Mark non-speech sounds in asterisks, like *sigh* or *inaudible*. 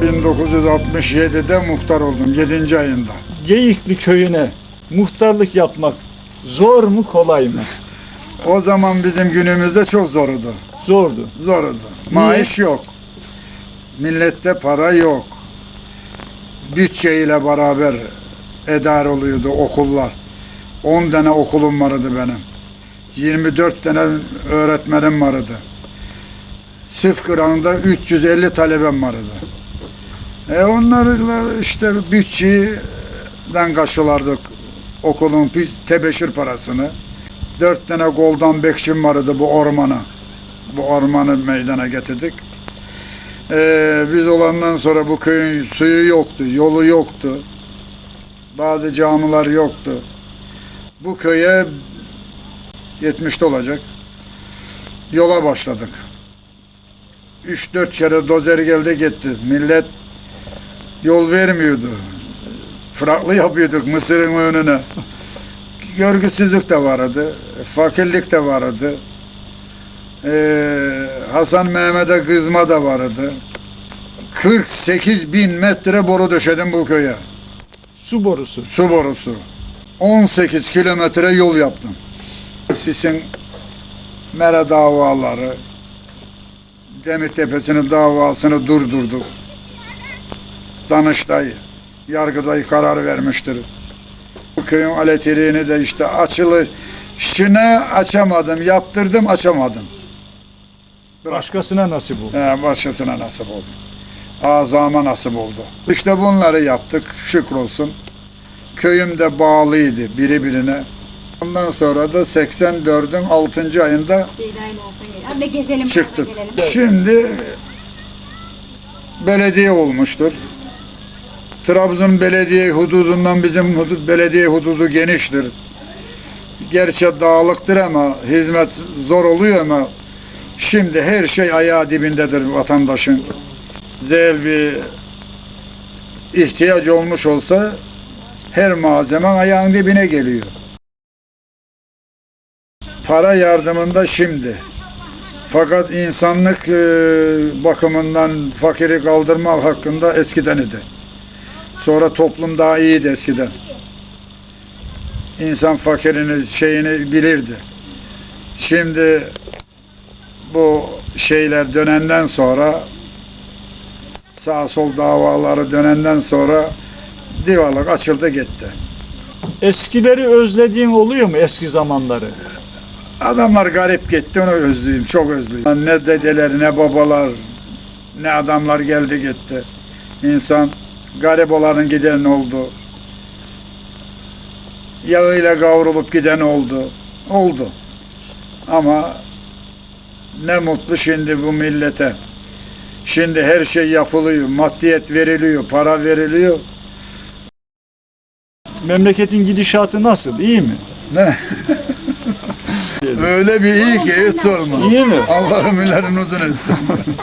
1967'de muhtar oldum 7. ayında. Geyikli köyüne muhtarlık yapmak zor mu kolay mı? *laughs* O zaman bizim günümüzde çok zordu. Zordu. Zordu. Maaş yok. Millette para yok. Bütçe ile beraber eder oluyordu okullar. 10 tane okulum vardı benim. 24 tane öğretmenim vardı. Sıf kırağında 350 talebem vardı. E onlarla işte bütçeden kaşılardık okulun tebeşir parasını. Dört tane goldan bekçim vardı bu ormana. Bu ormanı meydana getirdik. Ee, biz olandan sonra bu köyün suyu yoktu, yolu yoktu. Bazı camiler yoktu. Bu köye 70'te olacak. Yola başladık. 3-4 kere dozer geldi gitti. Millet yol vermiyordu. Fraklı yapıyorduk Mısır'ın önüne. Görgüsüzlük de vardı. Fakirlik de vardı. Ee, Hasan Mehmet'e kızma da vardı. 48 bin metre boru döşedim bu köye. Su borusu. Su borusu. 18 kilometre yol yaptım. Sisin mera davaları, Demirtepe'sinin davasını durdurduk. Danıştay, Yargıday karar vermiştir. Bu köyün elektriğini de işte açılışını açamadım, yaptırdım açamadım. Başkasına nasip oldu. He, başkasına nasip oldu. Azama nasip oldu. İşte bunları yaptık şükür olsun. Köyüm de bağlıydı biri birine. Ondan sonra da 84'ün 6. ayında gezelim. çıktık. Şimdi belediye olmuştur. Trabzon belediye hududundan bizim hudut, belediye hududu geniştir. Gerçi dağlıktır ama hizmet zor oluyor ama şimdi her şey ayağı dibindedir vatandaşın. Zel bir ihtiyaç olmuş olsa her malzeme ayağın dibine geliyor. Para yardımında şimdi. Fakat insanlık bakımından fakiri kaldırma hakkında eskiden idi. Sonra toplum daha iyiydi eskiden. İnsan fakirini şeyini bilirdi. Şimdi bu şeyler dönenden sonra sağ sol davaları dönenden sonra divarlık açıldı gitti. Eskileri özlediğin oluyor mu eski zamanları? Adamlar garip gitti onu özlüyüm, çok özlüyüm. Ne dedeler, ne babalar, ne adamlar geldi gitti. İnsan garip olanın giden oldu. Yağıyla kavrulup giden oldu. Oldu. Ama ne mutlu şimdi bu millete. Şimdi her şey yapılıyor, maddiyet veriliyor, para veriliyor. Memleketin gidişatı nasıl? İyi mi? *laughs* Öyle bir iyi ki hiç sorma. İyi mi? Allah'ım ilerin uzun etsin. *laughs*